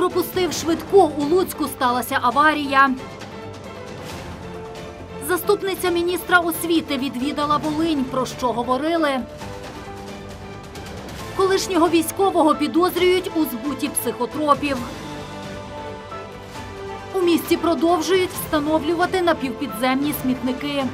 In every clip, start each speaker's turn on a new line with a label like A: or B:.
A: пропустив швидку. У Луцьку сталася аварія. Заступниця міністра освіти відвідала Волинь. Про що говорили? Колишнього військового підозрюють у збуті психотропів. У місті продовжують встановлювати напівпідземні смітники.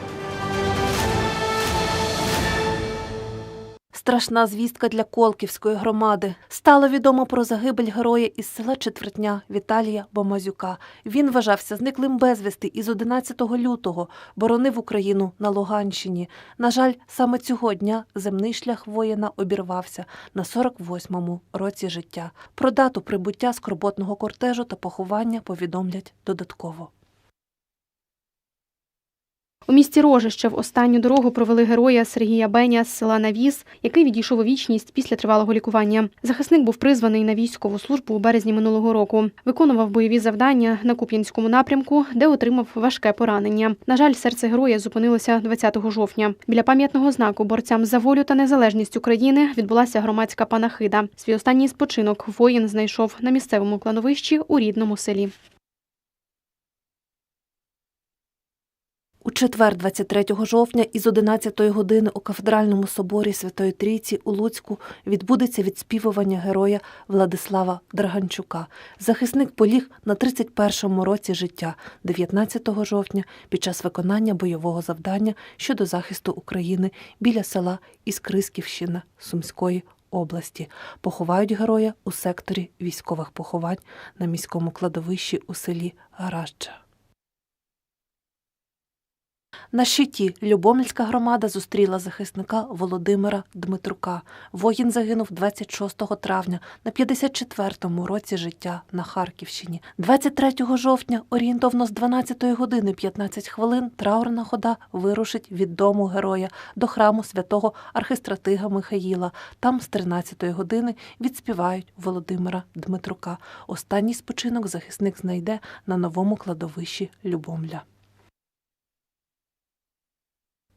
B: Страшна звістка для Колківської громади. Стало відомо про загибель героя із села Четвертня Віталія Бомазюка. Він вважався зниклим безвісти із 11 лютого, боронив Україну на Луганщині. На жаль, саме цього дня земний шлях воїна обірвався на 48-му році життя. Про дату прибуття скорботного кортежу та поховання повідомлять додатково.
C: У місті Рожище в останню дорогу провели героя Сергія Беня з села Навіс, який відійшов у вічність після тривалого лікування. Захисник був призваний на військову службу у березні минулого року. Виконував бойові завдання на Куп'янському напрямку, де отримав важке поранення. На жаль, серце героя зупинилося 20 жовтня. Біля пам'ятного знаку борцям за волю та незалежність України відбулася громадська панахида. Свій останній спочинок воїн знайшов на місцевому кладовищі у рідному селі.
B: У четвер, 23 жовтня, із 11 години у кафедральному соборі Святої Трійці у Луцьку відбудеться відспівування героя Владислава Драганчука. Захисник поліг на 31-му році життя, 19 жовтня, під час виконання бойового завдання щодо захисту України біля села Іскрисківщина Сумської області. Поховають героя у секторі військових поховань на міському кладовищі у селі Гаражча. На щиті Любомльська громада зустріла захисника Володимира Дмитрука. Воїн загинув 26 травня на 54-му році життя на Харківщині. 23 жовтня, орієнтовно з 12 години 15 хвилин, траурна хода вирушить від дому героя до храму святого архистратига Михаїла. Там з 13 години відспівають Володимира Дмитрука. Останній спочинок захисник знайде на новому кладовищі Любомля.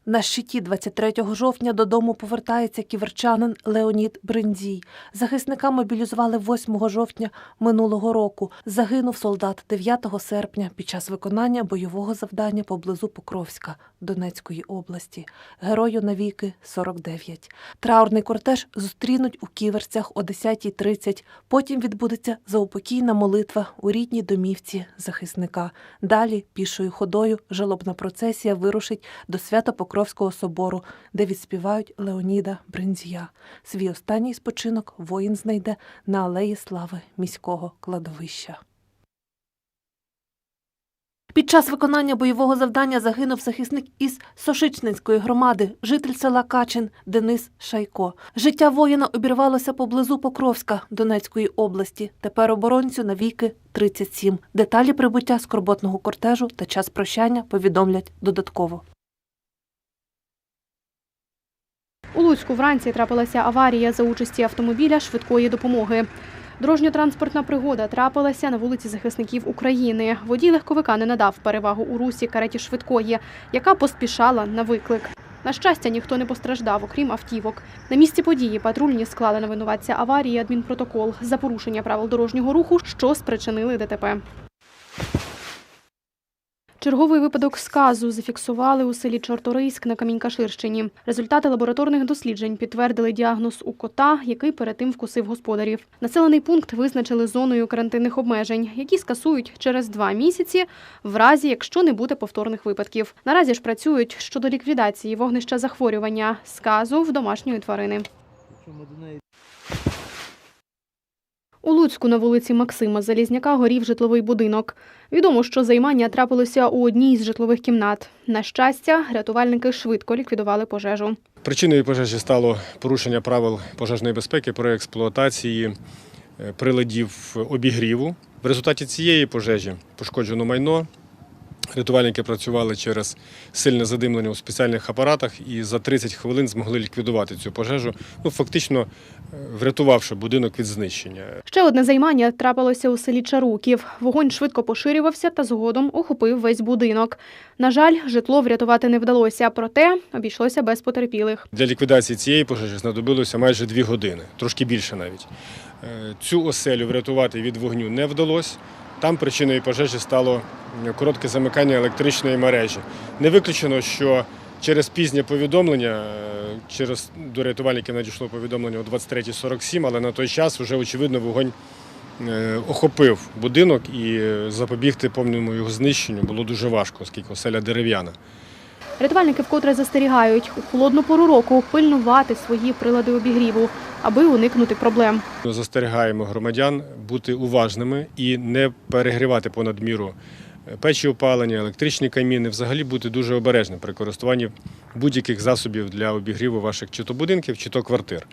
B: На щиті 23 жовтня додому повертається ківерчанин Леонід Бринзій. Захисника мобілізували 8 жовтня минулого року. Загинув солдат 9 серпня під час виконання бойового завдання поблизу Покровська Донецької області. Герою навіки 49. Траурний кортеж зустрінуть у ківерцях о 10.30. Потім відбудеться заупокійна молитва у рідній домівці захисника. Далі пішою ходою жалобна процесія вирушить до Свято-Покровського собору, де відспівають Леоніда Бринзія. Свій останній спочинок воїн знайде на алеї слави міського кладовища. Під час виконання бойового завдання загинув захисник із Сошичненської громади, житель села Качин Денис Шайко. Життя воїна обірвалося поблизу Покровська Донецької області. Тепер оборонцю навіки 37. Деталі прибуття скорботного кортежу та час прощання повідомлять додатково.
C: У Луцьку вранці трапилася аварія за участі автомобіля швидкої допомоги. Дорожньо-транспортна пригода трапилася на вулиці захисників України. Водій легковика не надав перевагу у русі кареті швидкої, яка поспішала на виклик. На щастя, ніхто не постраждав, окрім автівок. На місці події патрульні склали на винуватця аварії адмінпротокол за порушення правил дорожнього руху, що спричинили ДТП. Черговий випадок сказу зафіксували у селі Чорторийськ на Камінькаширщині. Результати лабораторних досліджень підтвердили діагноз у кота, який перед тим вкусив господарів. Населений пункт визначили зоною карантинних обмежень, які скасують через два місяці, в разі якщо не буде повторних випадків. Наразі ж працюють щодо ліквідації вогнища захворювання сказу в домашньої тварини. У Луцьку на вулиці Максима Залізняка горів житловий будинок. Відомо, що займання трапилося у одній з житлових кімнат. На щастя, рятувальники швидко ліквідували пожежу.
D: Причиною пожежі стало порушення правил пожежної безпеки при експлуатації е, приладів обігріву. В результаті цієї пожежі пошкоджено майно. Рятувальники працювали через сильне задимлення у спеціальних апаратах і за 30 хвилин змогли ліквідувати цю пожежу, ну фактично е, врятувавши будинок від знищення.
C: Ще одне займання трапилося у селі Чаруків. Вогонь швидко поширювався та згодом охопив весь будинок. На жаль, житло врятувати не вдалося, проте обійшлося без потерпілих.
D: Для ліквідації цієї пожежі знадобилося майже дві години, трошки більше навіть. Е, Цю оселю врятувати від вогню не вдалося. Там причиною пожежі стало коротке замикання електричної мережі. Не виключено, що через пізнє повідомлення, е, через до рятувальників надійшло повідомлення о 23.47, але на той час вже очевидно вогонь е, охопив будинок і е, запобігти повному його знищенню було дуже важко, оскільки оселя дерев'яна.
C: Рятувальники вкотре застерігають у холодну пору року пильнувати свої прилади обігріву, аби уникнути проблем.
D: Ми Застерігаємо громадян бути уважними і не перегрівати понад міру печі опалення, електричні каміни, взагалі бути дуже обережним при користуванні будь-яких засобів для обігріву ваших чи то будинків, чи то квартир.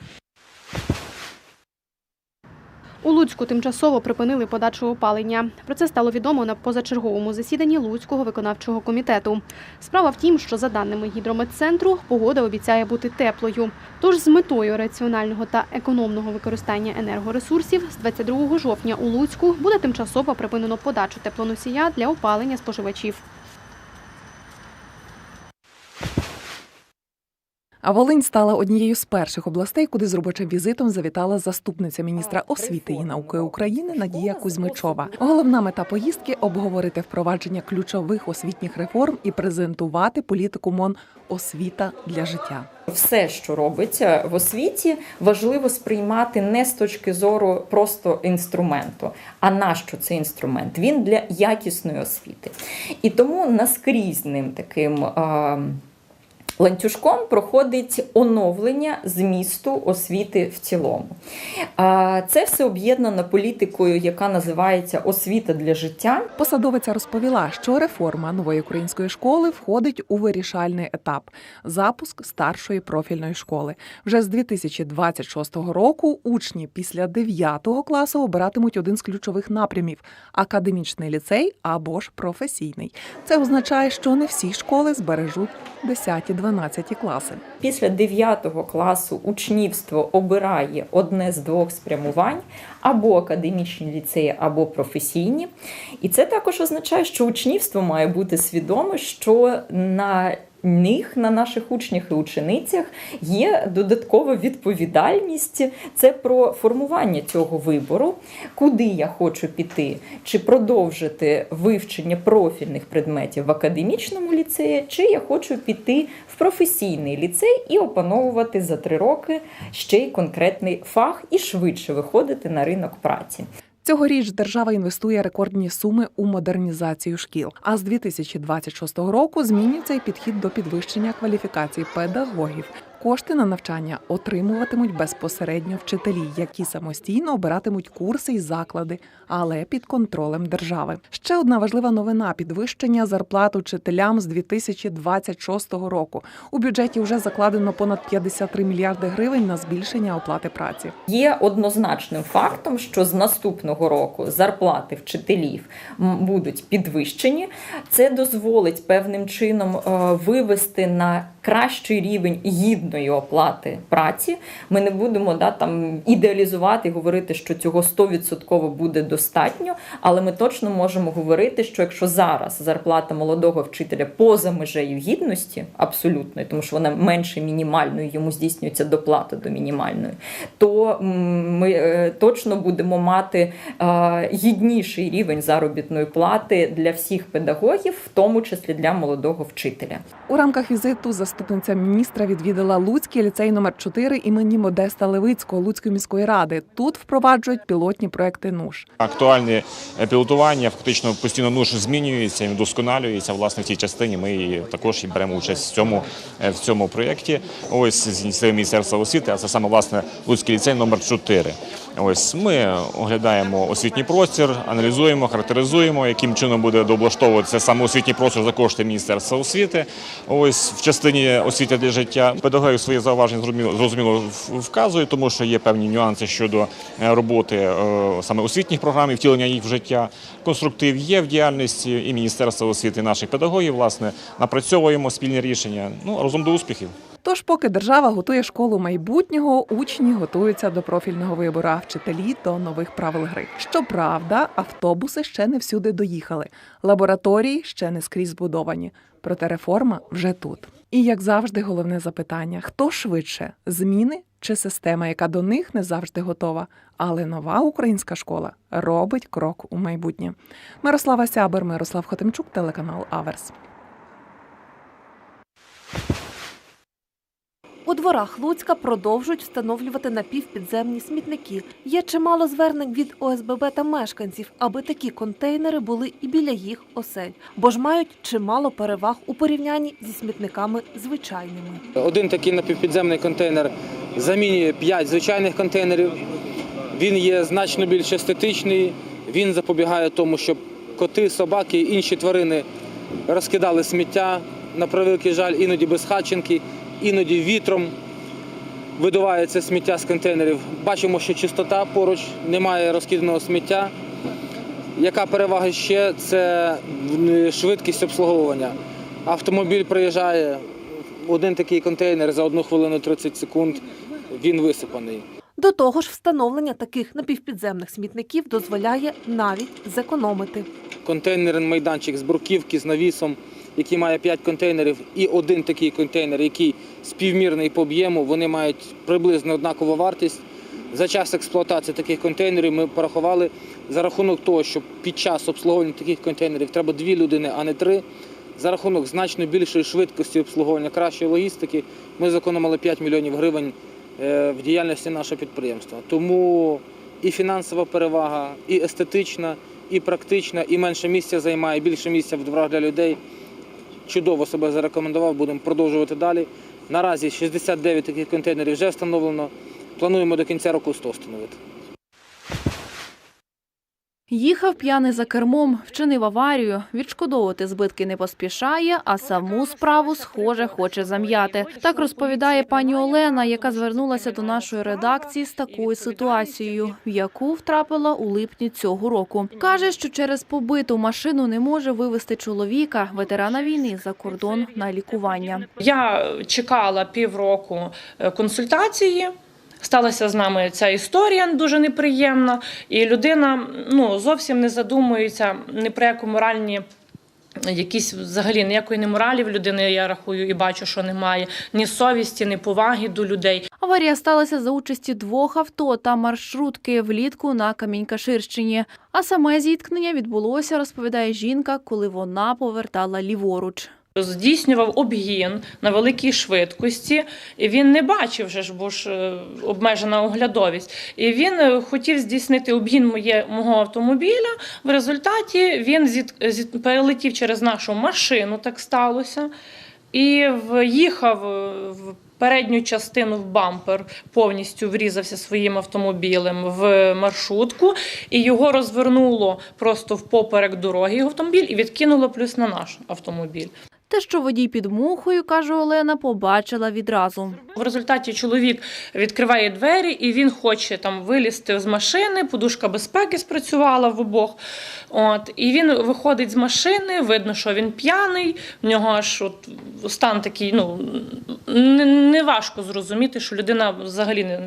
C: У Луцьку тимчасово припинили подачу опалення. Про це стало відомо на позачерговому засіданні Луцького виконавчого комітету. Справа в тім, що за даними гідрометцентру, погода обіцяє бути теплою. Тож з метою раціонального та економного використання енергоресурсів з 22 жовтня у Луцьку буде тимчасово припинено подачу теплоносія для опалення споживачів.
E: А Волинь стала однією з перших областей, куди з робочим візитом завітала заступниця міністра освіти і науки України Надія Кузьмичова. Головна мета поїздки обговорити впровадження ключових освітніх реформ і презентувати політику МОН освіта для життя.
F: Все, що робиться в освіті, важливо сприймати не з точки зору просто інструменту. А нащо цей інструмент? Він для якісної освіти. І тому наскрізним таким. Ланцюжком проходить оновлення змісту освіти в цілому. Це все об'єднано політикою, яка називається освіта для життя.
E: Посадовиця розповіла, що реформа нової української школи входить у вирішальний етап запуск старшої профільної школи. Вже з 2026 року учні після 9 класу обиратимуть один з ключових напрямів академічний ліцей або ж професійний. Це означає, що не всі школи збережуть 10-12 класи.
F: Після 9 класу учнівство обирає одне з двох спрямувань або академічні ліцеї, або професійні. І це також означає, що учнівство має бути свідоме, що на них, на наших учнях і ученицях, є додаткова відповідальність. Це про формування цього вибору, куди я хочу піти, чи продовжити вивчення профільних предметів в академічному ліцеї, чи я хочу піти професійний ліцей і опановувати за три роки ще й конкретний фах і швидше виходити на ринок праці.
E: Цьогоріч держава інвестує рекордні суми у модернізацію шкіл. А з 2026 року змінюється й підхід до підвищення кваліфікації педагогів. Кошти на навчання отримуватимуть безпосередньо вчителі, які самостійно обиратимуть курси і заклади, але під контролем держави. Ще одна важлива новина підвищення зарплат учителям з 2026 року. У бюджеті вже закладено понад 53 мільярди гривень на збільшення оплати праці.
F: Є однозначним фактом, що з наступного року зарплати вчителів будуть підвищені. Це дозволить певним чином е, вивести на кращий рівень гідної оплати праці. Ми не будемо да, там ідеалізувати і говорити, що цього 100% буде достатньо, але ми точно можемо говорити, що якщо зараз зарплата молодого вчителя поза межею гідності, абсолютної, тому що вона менше мінімальної, йому здійснюється доплата до мінімальної, то ми е, точно будемо мати е, гідніший рівень заробітної плати для всіх педагогів, в тому числі для молодого вчителя.
E: У рамках візиту заступниця міністра відвідала Луцький ліцей номер 4 імені Модеста Левицького Луцької міської ради. Тут впроваджують пілотні проекти НУШ.
G: Актуальне пілотування фактично постійно НУШ змінюється, і вдосконалюється. Власне, в цій частині ми також і беремо участь в цьому е, в цьому проєкті. Ось з ініціативи Міністерства освіти, а це саме власне Луцький ліцей номер 4 Ось ми оглядаємо освітній простір, аналізуємо, характеризуємо, яким чином буде дооблаштовуватися саме освітній простір за кошти Міністерства освіти. Ось в частині освіти для життя педагоги свої зауваження зрозуміло, вказують, тому що є певні нюанси щодо е, роботи е, саме освітніх програм і втілення їх в життя. Конструктив є в діяльності і Міністерства освіти, наших педагогів. Власне, напрацьовуємо спільні рішення. Ну разом до успіхів.
E: Тож, поки держава готує школу майбутнього, учні готуються до профільного вибору, а вчителі до нових правил гри. Щоправда, автобуси ще не всюди доїхали, лабораторії ще не скрізь збудовані. Проте реформа вже тут. І як завжди, головне запитання: хто швидше зміни чи система, яка до них не завжди готова? Але нова українська школа робить крок у майбутнє. Мирослава Сябер, Мирослав Хотимчук, телеканал Аверс.
B: У дворах Луцька продовжують встановлювати напівпідземні смітники. Є чимало звернень від ОСББ та мешканців, аби такі контейнери були і біля їх осель, бо ж мають чимало переваг у порівнянні зі смітниками звичайними.
H: Один такий напівпідземний контейнер замінює 5 звичайних контейнерів. Він є значно більш естетичний. Він запобігає тому, щоб коти, собаки і інші тварини розкидали сміття на превеликий жаль, іноді без хатченки, іноді вітром видуває це сміття з контейнерів. Бачимо, що чистота поруч, немає розкиданого сміття. Яка перевага ще? Це швидкість обслуговування. Автомобіль приїжджає, один такий контейнер за 1 хвилину 30 секунд, він висипаний.
B: До того ж, встановлення таких напівпідземних смітників дозволяє навіть зекономити.
H: Контейнерний майданчик з бруківки, з навісом, який має 5 контейнерів, і один такий контейнер, який співмірний по об'єму, вони мають приблизно однакову вартість. За час експлуатації таких контейнерів ми порахували за рахунок того, що під час обслуговування таких контейнерів треба дві людини, а не три. За рахунок значно більшої швидкості обслуговування, кращої логістики, ми зекономили 5 мільйонів гривень е, в діяльності нашого підприємства. Тому і фінансова перевага, і естетична, і практична, і менше місця займає, більше місця в дворах для людей. Чудово себе зарекомендував, будемо продовжувати далі. Наразі 69 таких контейнерів вже встановлено. Плануємо до кінця року 100 встановити.
I: Їхав п'яний за кермом, вчинив аварію. Відшкодовувати збитки не поспішає, а саму справу, схоже, хоче зам'яти. Так розповідає пані Олена, яка звернулася до нашої редакції з такою ситуацією, в яку втрапила у липні цього року. Каже, що через побиту машину не може вивезти чоловіка, ветерана війни, за кордон на лікування.
J: Я чекала півроку е, консультації. Сталася з нами ця історія дуже неприємна, і людина ну зовсім не задумується ні про яку моральні. Якісь взагалі ніякої не моралі в людини, я рахую і бачу, що немає ні совісті, ні поваги до людей.
I: Аварія сталася за участі двох авто та маршрутки влітку на Камінькаширщині. А саме зіткнення відбулося, розповідає жінка, коли вона повертала ліворуч.
J: Здійснював обгін на великій швидкості, і він не бачив вже ж, бо ж е, обмежена оглядовість. І він е, хотів здійснити обгін моє, мого автомобіля. В результаті він зіт, зіт, перелетів через нашу машину, так сталося, і в'їхав е, в передню частину в бампер, повністю врізався своїм автомобілем в маршрутку, і його розвернуло просто в поперек дороги його автомобіль і відкинуло плюс на наш автомобіль.
I: Те, що водій під мухою, каже Олена, побачила відразу.
J: В результаті чоловік відкриває двері і він хоче там вилізти з машини. Подушка безпеки спрацювала в обох. От і він виходить з машини. Видно, що він п'яний. В нього аж от стан такий. Ну не, не зрозуміти, що людина взагалі не,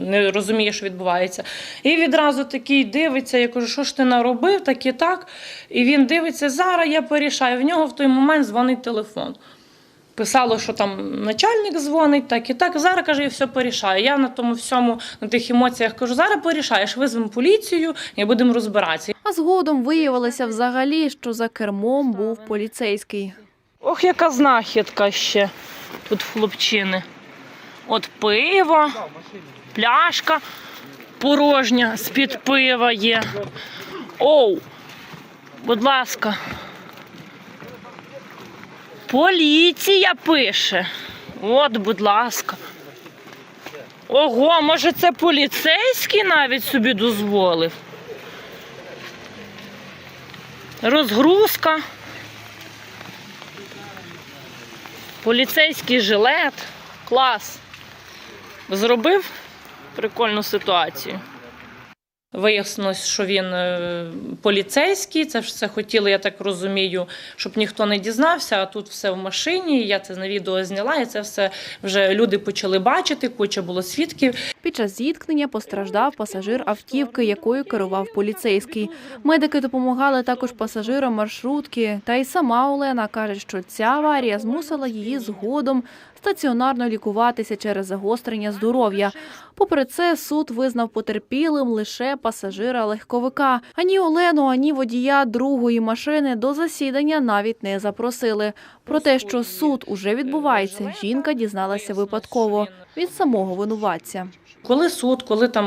J: не розуміє, що відбувається. І відразу такий дивиться. Я кажу, що ж ти наробив, так і так. І він дивиться зараз. Я порішаю. В нього в той момент дзвонить телефон. Писало, що там начальник дзвонить, так і так. Зараз каже, я все порішаю. Я на тому всьому, на тих емоціях кажу, зараз порішаєш, визвемо поліцію і будемо розбиратися.
I: А згодом виявилося взагалі, що за кермом був поліцейський.
J: Ох, яка знахідка ще тут в хлопчини. От пиво, пляшка порожня з-під пива є. Оу, будь ласка. Поліція пише. От, будь ласка. Ого, може це поліцейський навіть собі дозволив. Розгрузка. Поліцейський жилет. Клас. Зробив прикольну ситуацію. Вияснилось, що він е, поліцейський. Це ж все хотіли, я так розумію, щоб ніхто не дізнався. А тут все в машині. Я це на відео зняла, і це все вже люди почали бачити. Куча було свідків.
I: Під час зіткнення постраждав пасажир автівки, якою керував поліцейський. Медики допомагали також пасажирам маршрутки. Та й сама Олена каже, що ця аварія змусила її згодом стаціонарно лікуватися через загострення здоров'я. Попри це, суд визнав потерпілим лише пасажира легковика. Ані Олену, ані водія другої машини до засідання навіть не запросили. Про те, що суд уже відбувається, жінка дізналася випадково від самого винуватця.
J: Коли суд, коли там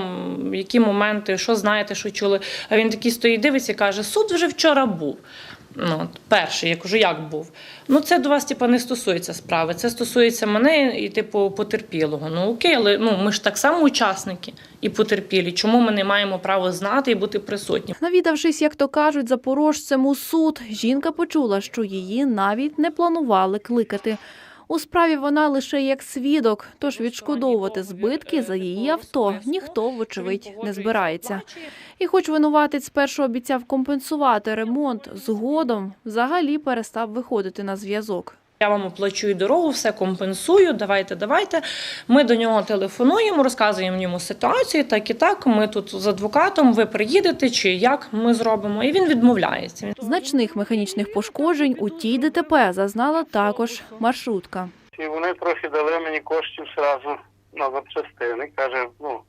J: які моменти, що знаєте, що чули. А він такий стоїть, дивиться і каже: суд вже вчора був. Ну, перший, я кажу, як був. Ну, це до вас, типу, не стосується справи. Це стосується мене і, типу, потерпілого. Ну окей, але ну ми ж так само учасники і потерпілі. Чому ми не маємо права знати і бути присутні?
I: Навідавшись, як то кажуть, запорожцем у суд, жінка почула, що її навіть не планували кликати. У справі вона лише як свідок, тож відшкодовувати збитки за її авто ніхто, вочевидь, не збирається. І хоч винуватець спершу обіцяв компенсувати ремонт, згодом взагалі перестав виходити на зв'язок.
J: Я вам оплачую дорогу, все компенсую. Давайте, давайте. Ми до нього телефонуємо, розказуємо йому ситуацію. Так і так. Ми тут з адвокатом. Ви приїдете чи як ми зробимо? І він відмовляється.
I: Значних механічних пошкоджень у тій ДТП зазнала також маршрутка.
K: І вони трохи дали мені коштів зразу на запчастини. Каже, ну,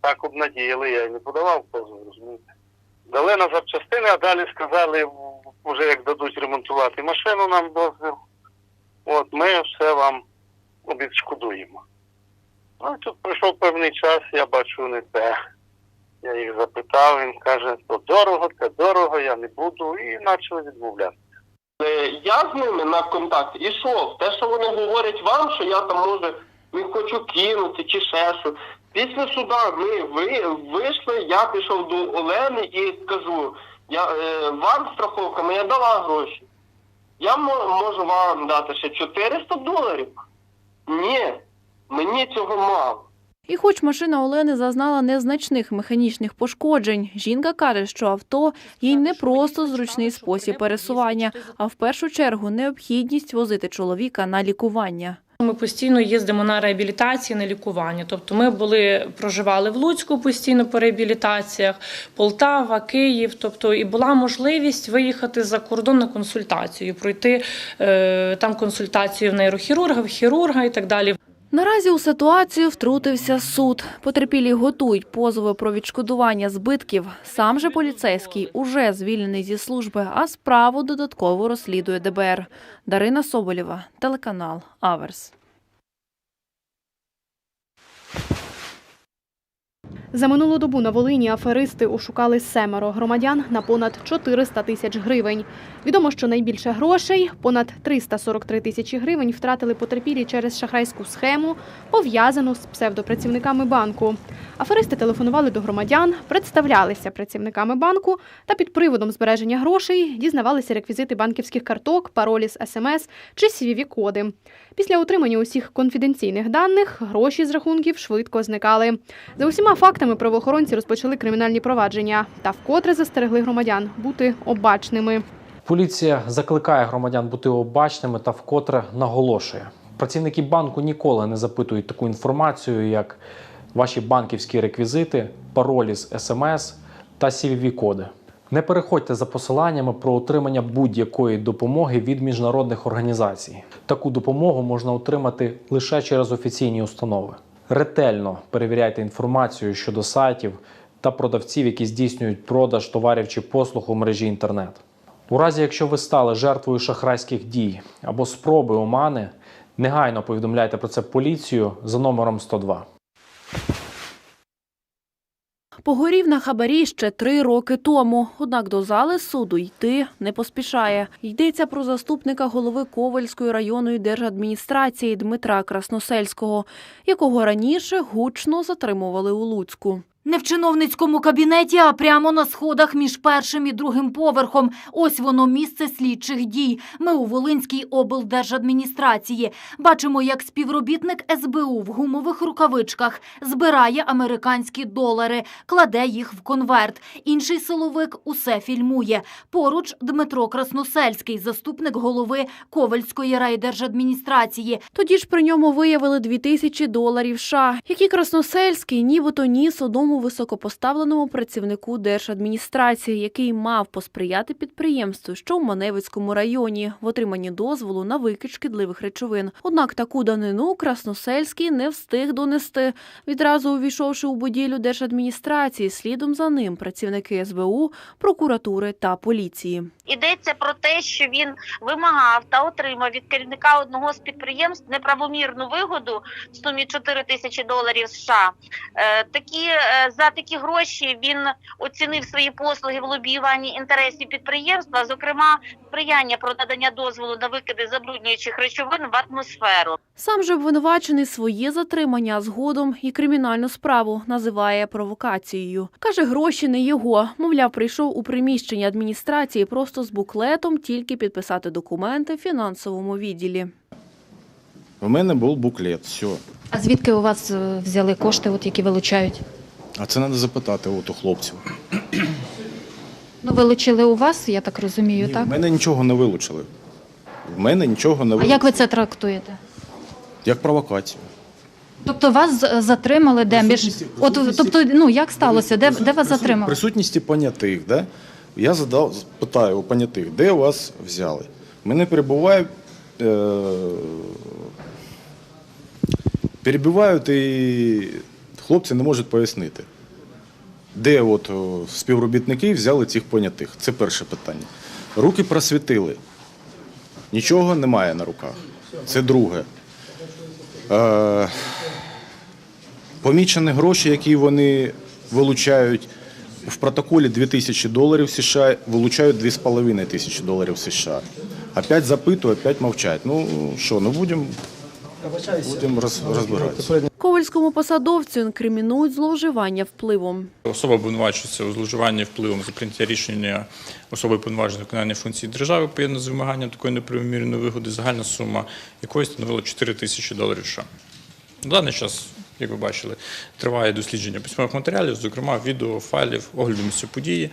K: так обнадіяли, я й не подавав позов, розумієте. Дали на запчастини, а далі сказали, вже як дадуть ремонтувати машину нам дозвіл, от ми все вам відшкодуємо. Ну, тут пройшов певний час, я бачу не те. Я їх запитав, він каже, то дорого, це дорого, я не буду, і почали відмовляти.
L: Е, Я з ними на контакт ішов. Те, що вони говорять вам, що я там може не хочу кинути чи ще що. Після суда ми ви, вийшли, я пішов до Олени і кажу, я, е, вам страховка моя дала гроші. Я мо- можу вам дати ще 400 доларів. Ні, мені цього мало.
I: І хоч машина Олени зазнала незначних механічних пошкоджень, жінка каже, що авто їй не просто зручний спосіб пересування, а в першу чергу необхідність возити чоловіка на лікування.
J: Ми постійно їздимо на реабілітації, на лікування. Тобто ми були, проживали в Луцьку постійно по реабілітаціях, Полтава, Київ. Тобто, і була можливість виїхати за кордон на консультацію, пройти е, там консультацію в нейрохірурга, в хірурга і так далі.
I: Наразі у ситуацію втрутився суд. Потерпілі готують позови про відшкодування збитків. Сам же поліцейський уже звільнений зі служби, а справу додатково розслідує ДБР. Дарина Соболєва, телеканал Аверс.
C: За минулу добу на Волині аферисти ошукали семеро громадян на понад 400 тисяч гривень. Відомо, що найбільше грошей понад 343 тисячі гривень втратили потерпілі через шахрайську схему, пов'язану з псевдопрацівниками банку. Аферисти телефонували до громадян, представлялися працівниками банку та під приводом збереження грошей дізнавалися реквізити банківських карток, паролі з СМС чи CVV-коди. Після отримання усіх конфіденційних даних гроші з рахунків швидко зникали. За усіма фактами правоохоронці розпочали кримінальні провадження та вкотре застерегли громадян бути обачними.
M: Поліція закликає громадян бути обачними та вкотре наголошує. Працівники банку ніколи не запитують таку інформацію, як ваші банківські реквізити, паролі з смс та CVV-коди. Не переходьте за посиланнями про отримання будь-якої допомоги від міжнародних організацій. Таку допомогу можна отримати лише через офіційні установи. Ретельно перевіряйте інформацію щодо сайтів та продавців, які здійснюють продаж товарів чи послуг у мережі інтернет. У разі, якщо ви стали жертвою шахрайських дій або спроби омани, негайно повідомляйте про це поліцію за номером 102.
I: Погорів на хабарі ще три роки тому. Однак до зали суду йти не поспішає. Йдеться про заступника голови Ковальської районної держадміністрації Дмитра Красносельського, якого раніше гучно затримували у Луцьку.
A: Не в чиновницькому кабінеті, а прямо на сходах між першим і другим поверхом. Ось воно місце слідчих дій. Ми у Волинській облдержадміністрації. Бачимо, як співробітник СБУ в гумових рукавичках збирає американські долари, кладе їх в конверт. Інший силовик усе фільмує. Поруч Дмитро Красносельський, заступник голови Ковальської райдержадміністрації.
I: Тоді ж при ньому виявили 2000 доларів США, які Красносельський нібито ніс одному високопоставленому працівнику держадміністрації, який мав посприяти підприємству, що в Маневицькому районі, в отриманні дозволу на викид шкідливих речовин. Однак таку данину Красносельський не встиг донести. Відразу увійшовши у будівлю держадміністрації, слідом за ним працівники СБУ, прокуратури та поліції.
N: Йдеться про те, що він вимагав та отримав від керівника одного з підприємств неправомірну вигоду в сумі 4 тисячі доларів США. Е, Такі е, за такі гроші він оцінив свої послуги в лобіюванні інтересів підприємства, зокрема сприяння про надання дозволу на викиди забруднюючих речовин в атмосферу.
I: Сам же обвинувачений своє затримання згодом і кримінальну справу називає провокацією. Каже, гроші не його. Мовляв, прийшов у приміщення адміністрації просто з буклетом, тільки підписати документи в фінансовому відділі.
O: У мене був буклет, все.
P: А звідки у вас е, взяли кошти, от які вилучають?
O: А це треба запитати от у хлопців.
P: Ну, вилучили у вас, я так розумію,
O: Ні,
P: так?
O: в мене нічого не вилучили. В мене нічого не
P: А
O: вилучили.
P: як ви це трактуєте?
O: Як провокацію.
P: Тобто вас затримали де між от тобто, ну як сталося? Де, де вас затримали?
O: присутності понятих, да? я задав, питаю у понятих, де вас взяли. Мене перебувають, е, перебувають і хлопці не можуть пояснити, де от співробітники взяли цих понятих. Це перше питання. Руки просвітили. Нічого немає на руках. Це друге. Е, помічені гроші, які вони вилучають в протоколі 2000 доларів США, вилучають 2,5 тисячі доларів США. Опять запитую, опять мовчать. Ну що, ну будемо будем роз, розбиратися.
I: Ковальському посадовцю інкримінують зловживання впливом.
Q: Особа обвинувачується у зловживанні впливом за прийняття рішення особи повноваженої виконання функцій держави поєднано з вимаганням такої неправомірної вигоди, загальна сума якої становила 4 тисячі доларів США. На даний час, як ви бачили, триває дослідження письмових матеріалів, зокрема відео, файлів, огляду місця події,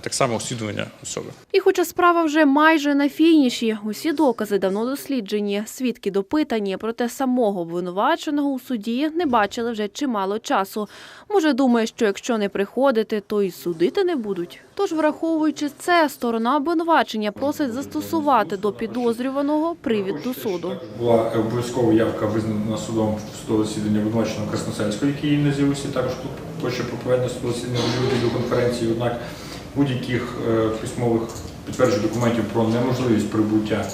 Q: так само освідування особи.
I: І хоча справа вже майже на фініші, усі докази давно досліджені, свідки допитані, проте самого обвинуваченого у суді не бачили вже чимало часу. Може, думає, що якщо не приходити, то і судити не будуть. Тож, враховуючи це, сторона обвинувачення просить застосувати до підозрюваного привід до суду.
Q: Була обов'язкова явка визнана судом судове засідання обвинуваченого Красносельського, який не з'явився також тут хоче судове засідання в відеоконференції. Однак будь-яких е, письмових підтверджень документів про неможливість прибуття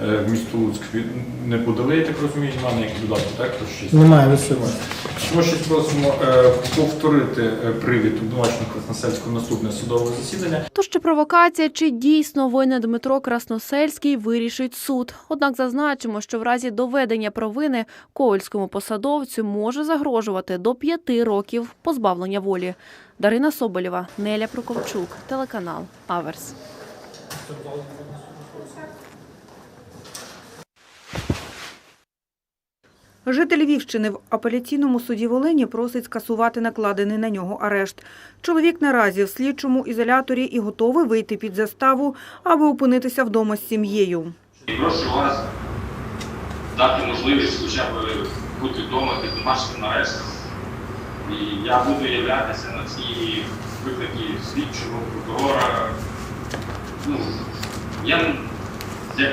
Q: в місто Луцьк не подали, я так розумію, немає ніяких додатків, так? Про щось?
R: Немає висилання.
Q: Ми ще просимо е, повторити е, привід обвинуваченого Красносельського наступне судове засідання.
I: Тож чи провокація, чи дійсно винен Дмитро Красносельський, вирішить суд. Однак зазначимо, що в разі доведення провини ковальському посадовцю може загрожувати до п'яти років позбавлення волі. Дарина Соболєва, Неля Проковчук, телеканал Аверс.
S: Житель Львівщини в апеляційному суді Волині просить скасувати накладений на нього арешт. Чоловік наразі в слідчому ізоляторі і готовий вийти під заставу, аби опинитися вдома з сім'єю.
T: Прошу вас дати можливість хоча б бути вдома під домашнім арештом. І я буду являтися на ці виклики слідчого прокурора. Ну, я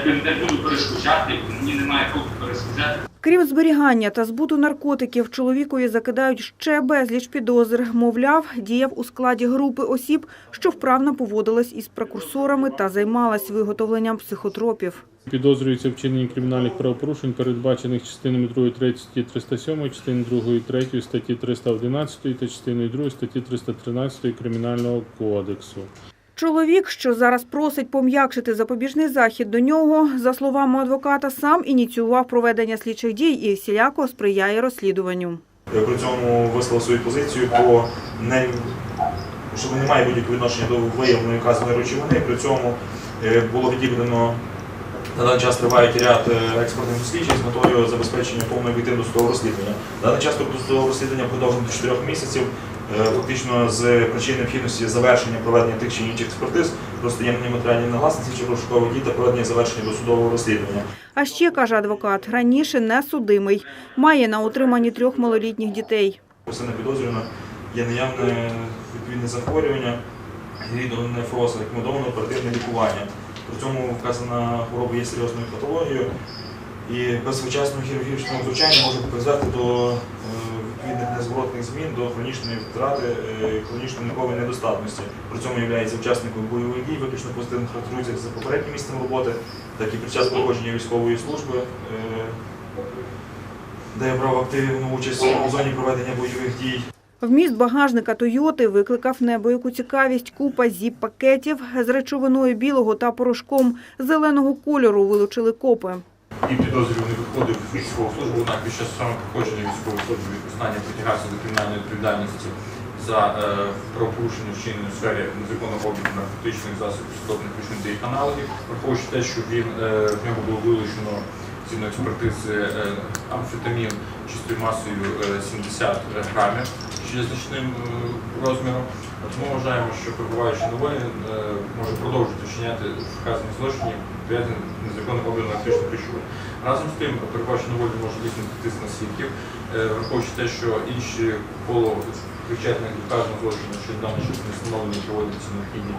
T: не буду перешкоджати, мені немає кого перешкоджати.
S: Крім зберігання та збуту наркотиків, чоловікові закидають ще безліч підозр. Мовляв, діяв у складі групи осіб, що вправно поводилась із прекурсорами та займалась виготовленням психотропів.
R: Підозрюється вчинення кримінальних правопорушень, передбачених частинами 2 3 статті 307, частиною 2 3 статті 311 та частиною 2 статті 313 Кримінального кодексу.
S: Чоловік, що зараз просить пом'якшити запобіжний захід до нього, за словами адвоката, сам ініціював проведення слідчих дій і всіляко сприяє розслідуванню.
U: при цьому висловив свою позицію по не що немає будь-якого відношення до виявленої вказаної речовини. При цьому е, було відібрано на даний час тривають ряд е, експертних досліджень з метою забезпечення повного об'єктивного судового розслідування. Даний час судового розслідування продовжено до 4 місяців. Е, Фактично з причин необхідності завершення проведення тих чи інших експертиз, розстояння матеріальні нагласниці чи розшукових дій та проведення завершення досудового розслідування.
S: А ще, каже адвокат, раніше не судимий. Має на утриманні трьох малолітніх дітей.
U: Посильно підозрювано є наявне відповідне захворювання, грідного нефроз, рекомендовано оперативне лікування. При цьому вказана хвороба є серйозною патологією і без вчасного хірургічного втручання може призвести до е, незворотних змін, до хронічної втрати, е, хронічної нервової недостатності. При цьому є учасником бойових дій, виключно позитивно характеризується за попереднім місцем роботи, так і під час проходження військової служби. е, Де брав активну участь у зоні проведення бойових дій.
S: Вміст багажника «Тойоти» викликав небояку цікавість. Купа зіп-пакетів з речовиною білого та порошком зеленого кольору вилучили копи.
Q: І підозрюваний виходив в військову службу, однак під час саме проходження військової служби останнього притягався до кримінальної відповідальності за е, правопорушення вчинені у сфері незаконного обігу наркотичних засобів наркотичних та їх аналогів, враховуючи те, що він е, в нього було вилучено згідно експертизи е, амфетамін чистою масою е, 70 грамів, є значним е, розміром. Ми вважаємо, що перебуваючи на волі, е, може продовжити вчиняти вказані злочини, з незаконним наркотичних речовин. Разом з тим, перебуваючи волі, може дійсно тиск на свідків, е, враховуючи те, що інші коло причетних до вказаного що дані частини встановлені проводяться необхідні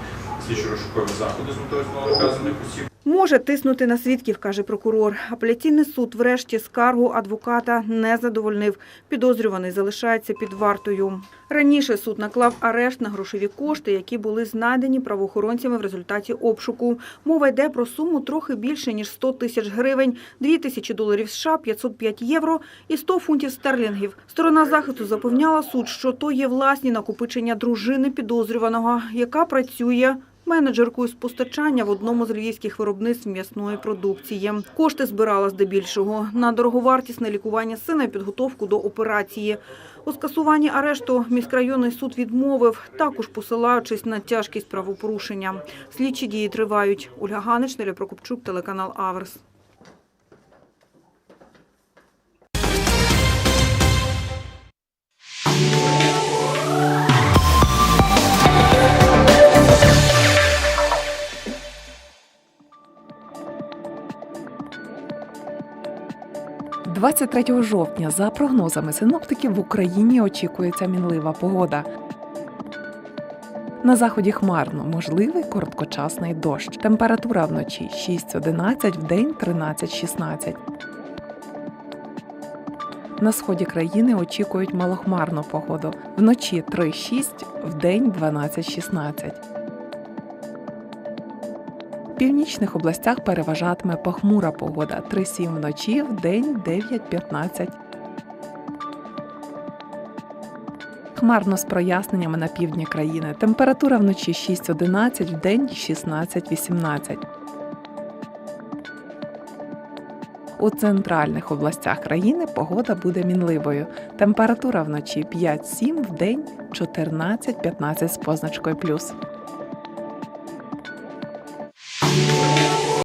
Q: слідчі розшукові заходи з метою встановлення вказаних осіб.
S: Може тиснути на свідків, каже прокурор. Апеляційний суд врешті скаргу адвоката не задовольнив. Підозрюваний залишається під вартою. Раніше суд наклав арешт на грошові кошти, які були знайдені правоохоронцями в результаті обшуку. Мова йде про суму трохи більше, ніж 100 тисяч гривень, 2 тисячі доларів США, 505 євро і 100 фунтів стерлінгів. Сторона захисту запевняла суд, що то є власні накопичення дружини підозрюваного, яка працює менеджеркою з постачання в одному з львівських виробництв м'ясної продукції. Кошти збирала здебільшого на дороговартісне лікування сина і підготовку до операції. У скасуванні арешту міськрайонний суд відмовив, також посилаючись на тяжкість правопорушення. Слідчі дії тривають. Ольга Ганич, Неля Прокопчук, телеканал Аверс.
E: – 23 жовтня, за прогнозами синоптиків, в Україні очікується мінлива погода. На заході хмарно, можливий короткочасний дощ. Температура вночі 6-11, вдень 13-16. На сході країни очікують малохмарну погоду. Вночі 3-6, вдень 12-16. В північних областях переважатиме похмура погода 3-7 вночі, вдень 9-15. Хмарно з проясненнями на півдні країни. Температура вночі 6-11, вдень 16-18. У центральних областях країни погода буде мінливою. Температура вночі 5-7, вдень 14-15 з позначкою плюс.